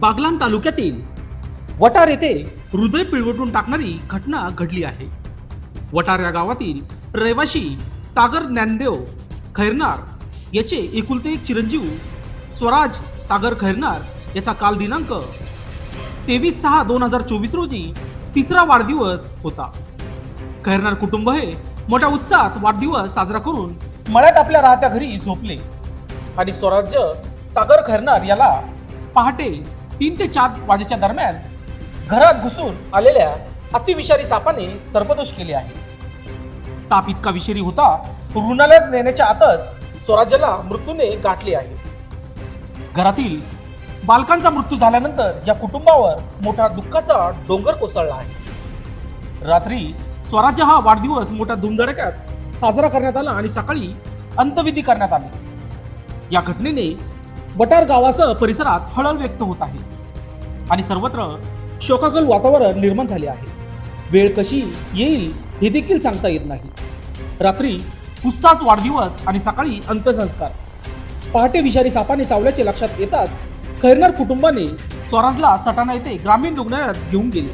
बागलान तालुक्यातील वटार येथे हृदय पिळवटून टाकणारी घटना घडली आहे. वटार या गावातील रहिवाशी सागर ज्ञानदेव खैरनार याचे एकुलते एक चिरंजीव स्वराज सागर खैरनार याचा काल दिनांक तेवीस सहा दोन हजार चोवीस रोजी तिसरा वाढदिवस होता. खैरनार कुटुंब हे मोठ्या उत्साहात वाढदिवस साजरा करून मळ्यात आपल्या राहत्या घरी झोपले. आणि स्वराज्य सागर खैरनार याला पहाटे तीन ते चार वाजेच्या दरम्यान घरात घुसून आलेल्या अतिविषारी सापाने सर्पदोष केले आहे साप इतका विषारी होता रुग्णालयात नेण्याच्या आतच स्वराज्याला मृत्यूने गाठले आहे. घरातील बालकांचा मृत्यू झाल्यानंतर या कुटुंबावर मोठा दुःखाचा डोंगर कोसळला आहे. रात्री स्वराज्य हा वाढदिवस मोठ्या धुमधडक्यात साजरा करण्यात आला आणि सकाळी अंतविधी करण्यात आली. या घटनेने बटार गावासह परिसरात हळहळ व्यक्त होत आहे. आणि सर्वत्र शोकाकल वातावरण निर्माण झाले आहे. वेळ कशी येईल हे देखील सांगता येत नाही. रात्री उत्साहात वाढदिवस आणि सकाळी अंत्यसंस्कार. पहाटे विषारी सापाने चावल्याचे लक्षात येताच खैरनार कुटुंबाने स्वराजला सटाणा येथे ग्रामीण रुग्णालयात घेऊन गेले.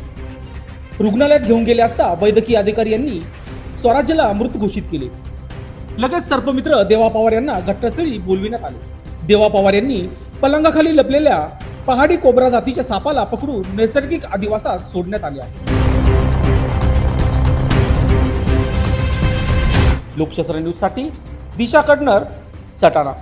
रुग्णालयात घेऊन गेले असता वैद्यकीय अधिकारी यांनी स्वराज्याला मृत घोषित केले. लगेच सर्पमित्र देवा पवार यांना घटनास्थळी बोलविण्यात आले. देवा पवार यांनी पलंगाखाली लपलेल्या पहाडी कोबरा जातीच्या सापाला पकडून नैसर्गिक अधिवासात सोडण्यात आले आहे. लोकशास्त्र न्यूजसाठी दिशा कडनर सटाणा.